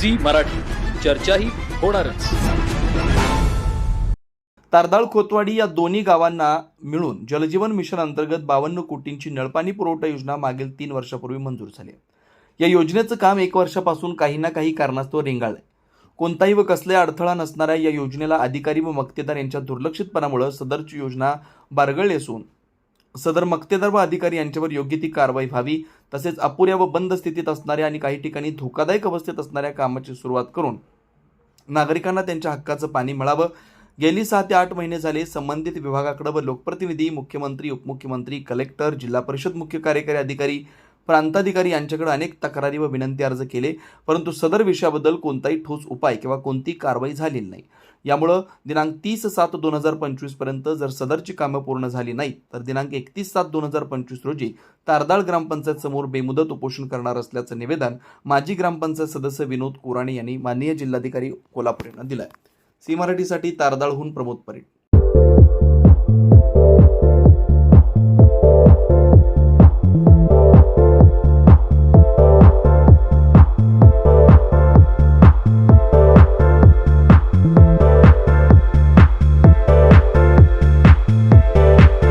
Zee Marathi. चर्चाही होणारच. तारदाळ खोतवाडी या दोन्ही गावांना मिळून जलजीवन मिशन अंतर्गत बावन्न कोटींची नळपाणी पुरवठा योजना मागील तीन वर्षापूर्वी मंजूर झाली या योजनेचं काम एक वर्षापासून काही ना काही कारणास्तव रेंगाळलंय. कोणताही व कसलाही अडथळा नसणाऱ्या या योजनेला अधिकारी व मक्तेदार यांच्या दुर्लक्षितपणामुळे सदरची योजना बारगळली असून सदर मक्तेदार व अधिकारी यांच्यावर योग्य ती कारवाई व्हावी तसेच अपुऱ्या व बंद स्थितीत असणाऱ्या आणि काही ठिकाणी धोकादायक अवस्थेत असणाऱ्या कामाची सुरुवात करून नागरिकांना त्यांच्या हक्काचं पाणी मिळावं. गेली सहा ते आठ महिने झाले संबंधित विभागाकडे व लोकप्रतिनिधी मुख्यमंत्री उपमुख्यमंत्री कलेक्टर जिल्हा परिषद मुख्य कार्यकारी अधिकारी प्रांताधिकारी यांच्याकडे अनेक तक्रारी व विनंती अर्ज केले परंतु सदर विषयाबद्दल कोणताही ठोस उपाय किंवा कोणती कारवाई झालेली नाही. यामुळं दिनांक तीस सात दोन हजार पंचवीसपर्यंत जर सदरची कामं पूर्ण झाली नाहीत तर दिनांक एकतीस सात दोन हजार पंचवीस रोजी तारदाळ ग्रामपंचायत समोर बेमुदत उपोषण करणार असल्याचं निवेदन माजी ग्रामपंचायत सदस्य विनोद कुराणे यांनी माननीय जिल्हाधिकारी कोल्हापूर यांना दिलं आहे सी मराठीसाठी तारदाळहून प्रमोद परीट